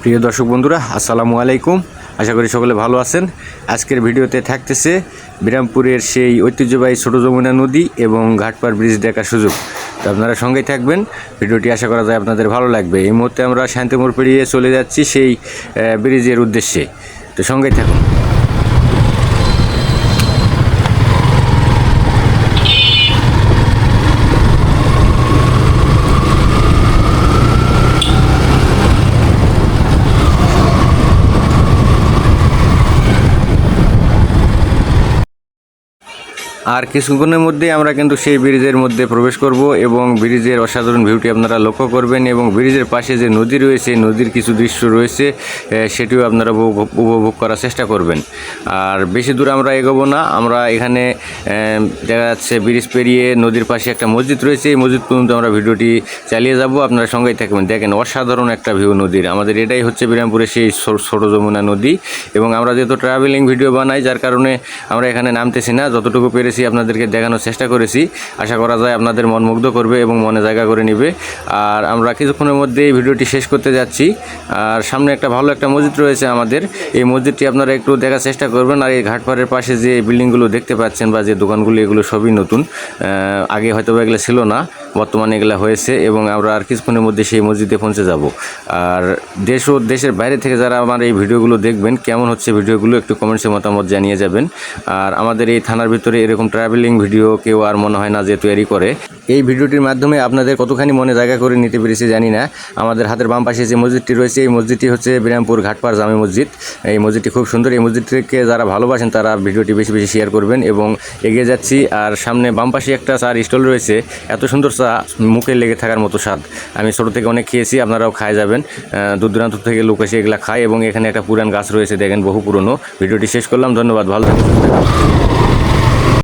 প্রিয় দর্শক বন্ধুরা, আসসালামু আলাইকুম। আশা করি সকলে ভালো আছেন। আজকের ভিডিওতে থাকতেছে বিরামপুরের সেই ঐতিহ্যবাহী ছোট যমুনা নদী এবং ঘাটপার ব্রিজ দেখার সুযোগ। তো আপনারা সঙ্গেই থাকবেন। ভিডিওটি আশা করা যায় আপনাদের ভালো লাগবে। এই মুহূর্তে আমরা শান্তিমোড় পেরিয়ে চলে যাচ্ছি সেই ব্রিজের উদ্দেশ্যে। তো সঙ্গেই থাকুন। আর কিছুক্ষণের মধ্যে আমরা কিন্তু সেই ব্রিজের মধ্যে প্রবেশ করব এবং ব্রিজের অসাধারণ ভিউটি আপনারা লক্ষ্য করবেন এবং ব্রিজের পাশে যে নদী রয়েছে, নদীর কিছু দৃশ্য রয়েছে সেটিও আপনারা উপভোগ করার চেষ্টা করবেন। আর বেশি দূর আমরা এগোবো না, আমরা এখানে দেখা যাচ্ছে ব্রিজ পেরিয়ে নদীর পাশে একটা মসজিদ রয়েছে, এই মসজিদ পর্যন্ত আমরা ভিডিওটি চালিয়ে যাব, আপনারা সঙ্গেই থাকবেন। দেখেন অসাধারণ একটা ভিউ নদীর, আমাদের এটাই হচ্ছে বিরামপুরের সেই ছোট যমুনা নদী এবং আমরা যেহেতু ট্রাভেলিং ভিডিও বানাই, যার কারণে আমরা এখানে নামতেছি না, যতটুকু পেরেছি আপনাদেরকে দেখানোর চেষ্টা করেছি। আশা করা যায় আপনাদের মন মুগ্ধ করবে এবং মনে জায়গা করে নেবে। আর আমরা কিছুক্ষণের মধ্যে এই ভিডিওটি শেষ করতে যাচ্ছি। আর সামনে একটা ভালো একটা মসজিদ রয়েছে আমাদের। এই মসজিদটি আপনারা একটু দেখার চেষ্টা করবেন। আর এই ঘাটপাড়ের পাশে যে বিল্ডিংগুলো দেখতে পাচ্ছেন বা যে দোকানগুলো, এগুলো সবই নতুন। আগে হয়তো এগুলো ছিল না। বর্তমানে এগুলো হয়েছে এবং আমরা আর কিছুক্ষণের মধ্যে সেই মসজিদে পৌঁছে যাব। আর দেশ ও দেশের বাইরে থেকে যারা আমার এই ভিডিওগুলো দেখবেন, কেমন হচ্ছে ভিডিওগুলো একটু কমেন্টসে মতামত জানিয়ে যাবেন। আর আমাদের এই থানার ভিতরে এরকম ট্রাভেলিং ভিডিও কেউ আর মনে হয় না যে তৈরি করে। এই ভিডিওটির মাধ্যমে আপনাদের কতখানি মনে জায়গা করে নিতে পেরেছি জানি না। আমাদের হাতের বাম পাশে যে মসজিদটি রয়েছে, এই মসজিদটি হচ্ছে বিরামপুর ঘাটপাড় জামে মসজিদ। এই মসজিদটি খুব সুন্দর। এই মসজিদটিকে যারা ভালোবাসেন তারা ভিডিওটি বেশি বেশি শেয়ার করবেন এবং এগিয়ে যাচ্ছি। আর সামনে বাম পাশে একটা চার স্টল রয়েছে। এত সুন্দর চা মুখে লেগে থাকার মতো স্বাদ। আমি ছোটো থেকে অনেক খেয়েছি, আপনারাও খায় যাবেন। দূর দূরান্ত থেকে লোক এসে এগুলা খায় এবং এখানে একটা পুরান গাছ রয়েছে, দেখেন বহু পুরনো। ভিডিওটি শেষ করলাম, ধন্যবাদ, ভালো।